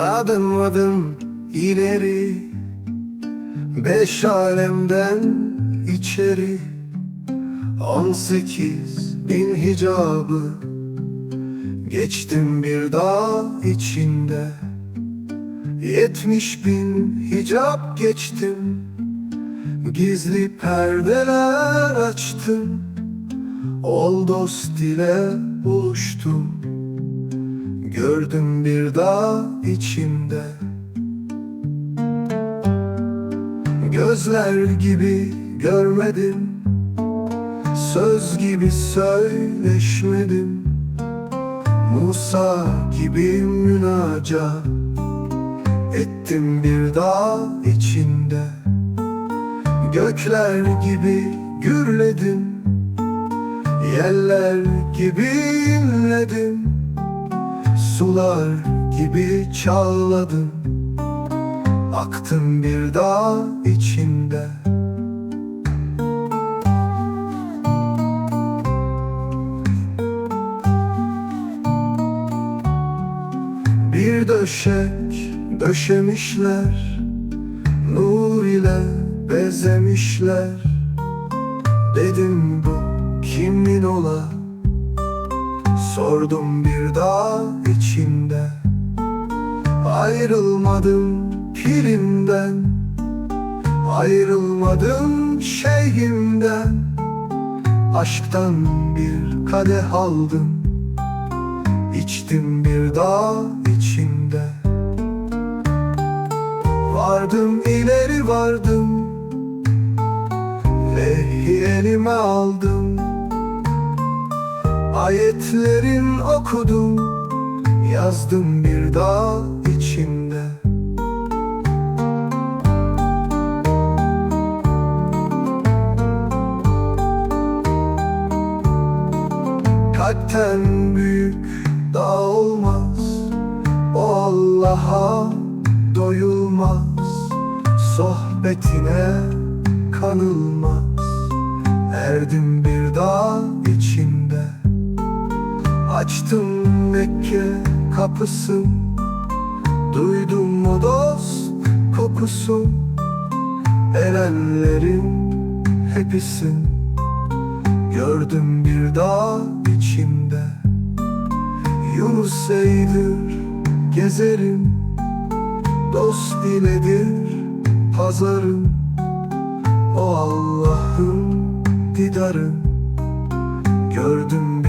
Adım adım ileri Beş alemden içeri. On sekiz bin hicabı Geçtim bir dağ içinde. Yetmiş bin hicap geçtim Gizli perdeler açtım. Ol dost ile buluştum. Gördüm bir dağ içinde. Gözler gibi görmedim. Söz gibi söyleşmedim. Musa gibi münacat Ettim bir dağ içinde. Gökler gibi gürledim. Yeller gibi inledim Sular gibi çağladım Aktım bir dağ içinde. Bir döşek döşemişler Nur ile bezemişler. Dedim bu kimin ola Sordum bir dağ içinde. Ayrılmadım pilimden Ayrılmadım şeyhimden. Aşktan bir kadeh aldım İçtim bir dağ içinde. Vardım ileri vardım Lehi elime aldım Ayetlerin okudum Yazdım bir dağ içinde. Kalpten büyük dağ olmaz O Allah'a doyulmaz. Sohbetine kanılmaz Erdim bir dağ Açtım Mekke kapısın Duydum o dost kokusu. Erenlerin hepisin Gördüm bir dağ içinde Yunus Eydir gezerim. Dost iledir pazarım. O Allah'ın didarı. Gördüm